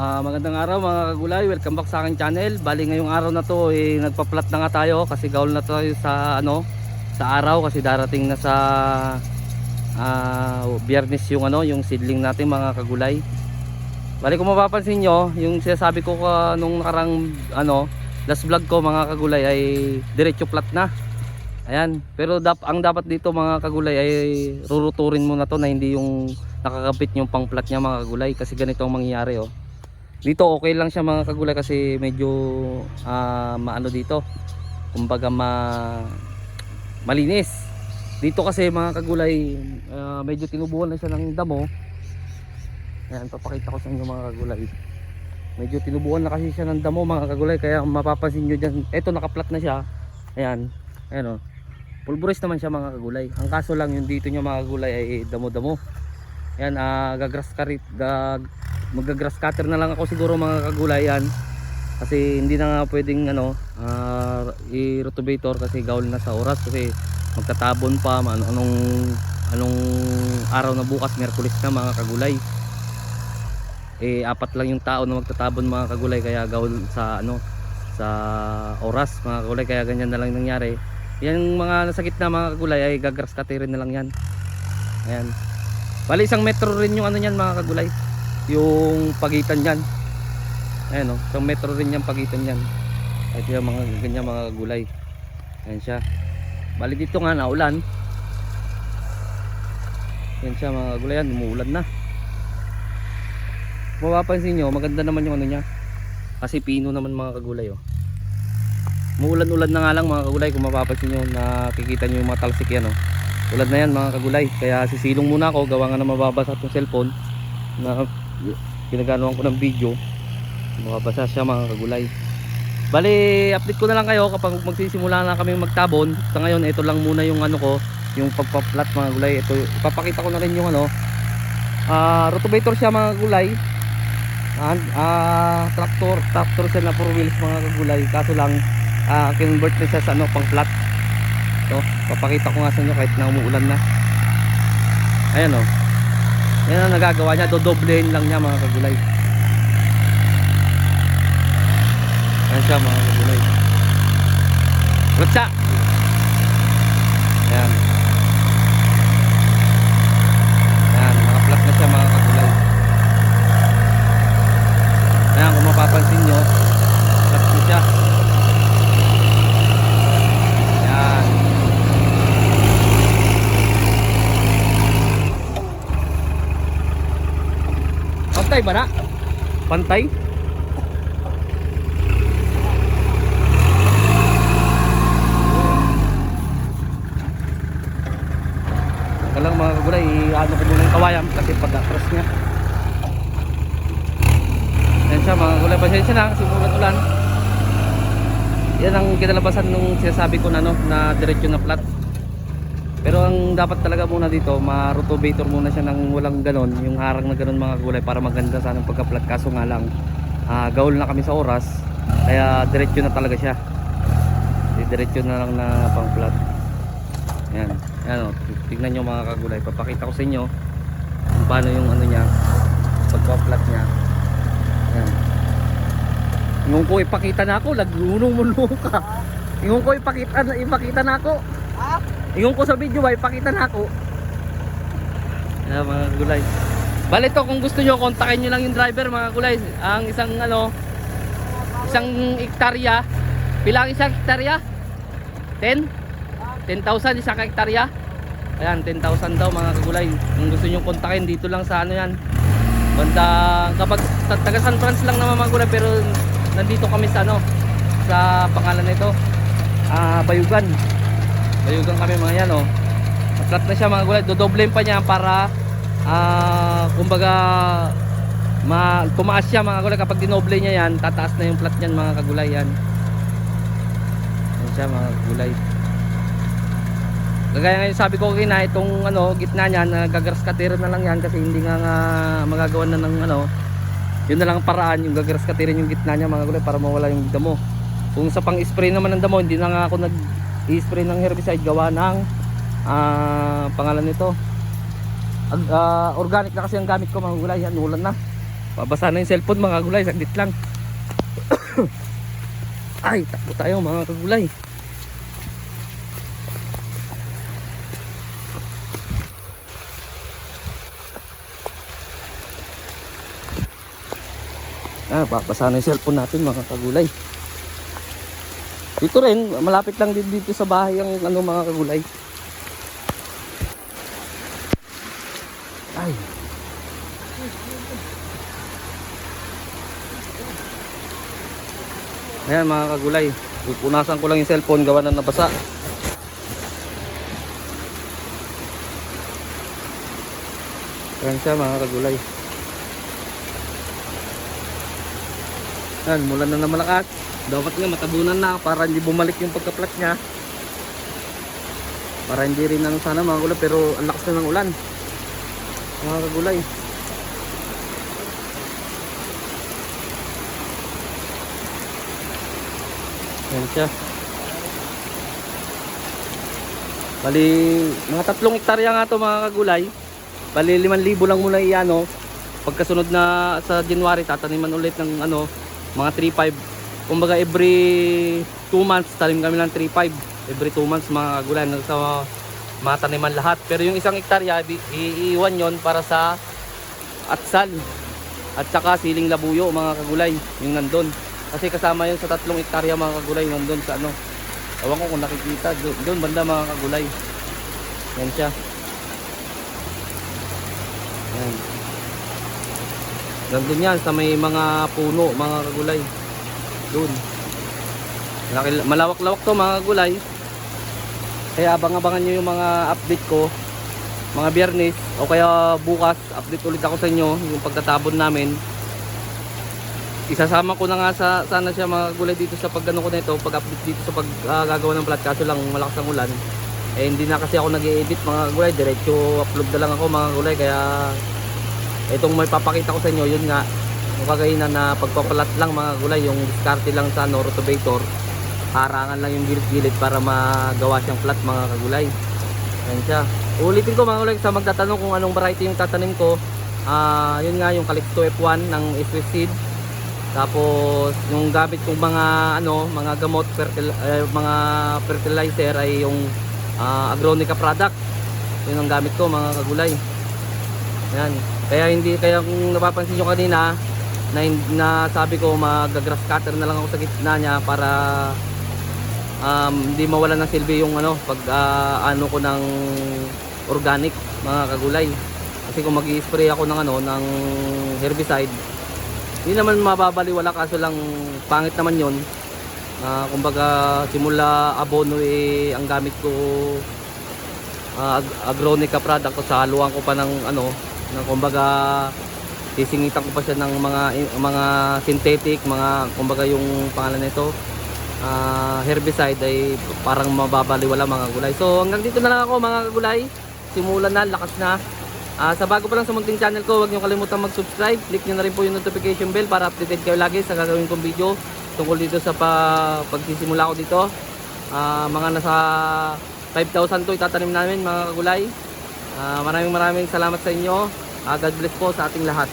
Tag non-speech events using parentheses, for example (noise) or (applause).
Ah, magandang araw mga kagulay, welcome back sa aking channel. Bali ngayong araw na to eh, nagpa-flat na nga tayo kasi gaul na tayo sa ano, sa araw kasi darating na sa ah, biyernes yung ano, yung seedling natin mga kagulay. Bali kung mapapansin nyo, yung sinasabi ko ka nung nakarang ano, last vlog ko mga kagulay ay diretso flat na. Ayan, pero dap ang dapat dito mga kagulay ay ruruturin mo na to na hindi yung nakakapit yung pang flat niya mga kagulay kasi ganito ang mangyayari oh. Dito okay lang siya mga kagulay kasi medyo ah, maano dito. Kumbaga ma malinis. Dito kasi mga kagulay ah, medyo tinubuhan na siya ng damo. Ayan, papakita ko sa inyo mga kagulay. Medyo tinubuhan na kasi siya ng damo mga kagulay kaya mapapansin nyo dyan. Eto nakaplat na siya. Ayan. Ayan o. Pulburis naman siya mga kagulay. Ang kaso lang yung dito niya mga kagulay ay damo-damo. Ayan, ah, gagrass karit, gag, magagrass cutter na lang ako siguro mga kagulay yan. Kasi hindi na nga pwedeng ano, ah, i-rotovator kasi gaul na sa oras kasi magtatabon pa ano, anong anong araw na bukas, Merkulis na mga kagulay. Eh apat lang yung tao na magtatabon mga kagulay kaya gaul sa ano sa oras mga kagulay kaya ganyan na lang nangyari. Yan mga nasa gitna mga kagulay ay gagrass cutter na lang yan. Ayan. Bali isang metro rin yung ano niyan mga kagulay. Yung pagitan niyan. Ayan o, isang metro rin yung pagitan niyan. Ito yung mga ganyan mga kagulay. Ayan siya. Bali dito nga naulan. Ayan siya mga kagulay yan, umuulan na. Mapapansin nyo, maganda naman yung ano niya. Kasi pino naman mga kagulay oh. Muulan-ulan na nga lang mga kagulay kung mapapansin nyo nakikita nyo yung mga talsik yan oh. Ulad na yan mga kagulay. Kaya sisilong muna ako. Gawa nga na mababasa itong cellphone. Na ginaganuhan ko ng video. Mababasa siya mga kagulay. Bali, update ko na lang kayo kapag magsisimula na kami magtabon. Sa ngayon, ito lang muna yung ano ko. Yung pagpa-flat mga gulay. Ito, ipapakita ko na rin yung ano. Ah, rotovator siya mga gulay. Ah, ah, tractor, tractor siya na 4 wheels mga kagulay. Kaso lang, ah, convert na siya sa ano, pang flat. So, papakita ko nga sa inyo kahit na umuulan na. Ayan o. Yan ang nagagawa niya. Dodoblehin lang niya mga kagulay. Ayan siya mga kagulay. Rutsa! Ayan. Ayan. Nakaplat na siya mga kagulay. Ayan kung mapapansin nyo. Flat na siya. Ayan. Pantay ba na? Pantay? Lang mga kagulay, ano ko muna yung kawayan kasi pag-atras niya. Yan siya mga kagulay, pasensya na kasi mulan ulan. Yan ang kinalabasan nung sinasabi ko na no, na diretso na flat. Pero ang dapat talaga muna dito, ma-rotovator muna siya ng walang ganon, yung harang na ganon mga gulay para maganda sana ang pagka-flat. Kaso nga lang, ah, gaul na kami sa oras, kaya diretso na talaga siya. Di diretso na lang na pang flat. Yan, yan o, tignan nyo mga kagulay. Papakita ko sa inyo kung paano yung ano niya, pagka-flat niya. Yan. Yung ko ipakita na ako, lagunong mo ka. Yung ko ipakita, ipakita na ako. Yung ko sa video ba, ipakita na ako. Ayan mga gulay. Bale kung gusto nyo, kontakin nyo lang yung driver mga gulay. Ang isang ano, isang hektarya. Pila ang isang hektarya? 10? 10,000 isang hektarya? Ayan, 10,000 daw mga kagulay. Kung gusto nyo kontakin, dito lang sa ano yan. Banda, kapag taga San Francisco lang naman mga gulay, pero nandito kami sa ano, sa pangalan nito. Ah, Bayugan. Bayugan kami mga yan oh. Flat na siya mga gulay. Dodoblein pa niya para ah kumbaga ma tumaas siya mga gulay kapag dinoble niya yan, tataas na yung flat niyan mga kagulay yan. Yan siya mga gulay. Kagaya ngayon sabi ko kina itong ano gitna niyan nagagrass cutter na lang yan kasi hindi nga, nga magagawa na ng ano yun na lang ang paraan yung katirin yung gitna niya mga gulay para mawala yung damo kung sa pang spray naman ng damo hindi na nga ako nag i-spray ng herbicide gawa ng ah, pangalan nito Ag, ah, organic na kasi ang gamit ko mga gulay yan ulan na Pabasa na yung cellphone mga kagulay, saglit lang. (coughs) Ay, takbo tayo mga kagulay. Ah, babasa na yung cellphone natin mga kagulay. Dito rin, malapit lang din dito sa bahay ang ano mga kagulay. Ay. Ayan mga kagulay, pupunasan ko lang yung cellphone gawa na nabasa. Ayan siya mga kagulay. Ayan, mula na na malakas. Dapat nga matabunan na para hindi bumalik yung pagka-flat niya. Para hindi rin ano sana mga kagulay pero ang lakas na ng ulan. Mga kagulay. Ayan siya. Bali, mga tatlong hektarya nga to mga kagulay. Bali, 5,000 lang muna iano. Pagkasunod na sa January, tataniman ulit ng ano, mga 3,500. Kumbaga every 2 months, tanim kami ng 3,500. Every 2 months mga kagulay, sa mga taniman lahat. Pero yung isang hektarya, iiwan yon para sa atsal. At saka siling labuyo mga kagulay, yung nandun. Kasi kasama yun sa tatlong hektarya mga kagulay nandun sa ano. Ewan ko kung nakikita, doon banda mga kagulay. Yan siya. Yan. Nandun yan sa may mga puno, mga kagulay. Doon. Malawak-lawak to mga kagulay. Kaya abang-abangan nyo yung mga update ko. Mga biyernes o kaya bukas update ulit ako sa inyo yung pagtatabon namin isasama ko na nga sa sana siya mga gulay dito sa pagano ko nito pag update dito sa pag ah, gagawa ng plat kaso lang malakas ang ulan eh hindi na kasi ako nag-edit mga gulay diretso upload na lang ako mga gulay kaya itong may papakita ko sa inyo yun nga yung kagainan na pagpapalat lang mga gulay yung diskarte lang sa no, rotovator harangan lang yung gilid-gilid para magawa siyang flat mga kagulay Ayan siya. Ulitin ko mga ulit sa magtatanong kung anong variety yung tatanim ko. Ah, yun nga yung Calixto F1 ng Swiss Seed. Tapos yung gamit kong mga ano, mga gamot fertil eh, mga fertilizer ay yung ah, Agronica product. Yun ang gamit ko mga kagulay. Yan. Kaya hindi kaya kung napapansin niyo kanina na, na sabi ko mag-grass cutter na lang ako sa gitna niya para um, hindi mawala ng silbi yung ano pag ah, ano ko ng organic mga kagulay. Kasi kung mag spray ako ng ano ng herbicide hindi naman mababaliwala kaso lang pangit naman yon Ah, kumbaga simula abono eh ang gamit ko ag- agronica product ko sa haluan ko pa ng ano ng kumbaga sisingitan ko pa siya ng mga mga synthetic mga kumbaga yung pangalan nito ah, herbicide ay parang mababaliwala mga gulay. So hanggang dito na lang ako mga gulay. Simulan na, lakas na. Ah, sa bago pa lang sa munting channel ko, huwag niyo kalimutan mag-subscribe. Click niyo na rin po yung notification bell para updated kayo lagi sa gagawin kong video tungkol dito sa pa pagsisimula ko dito. Ah, mga nasa 5,000 to itatanim namin mga kagulay. Ah, maraming maraming salamat sa inyo. Ah, God bless po sa ating lahat.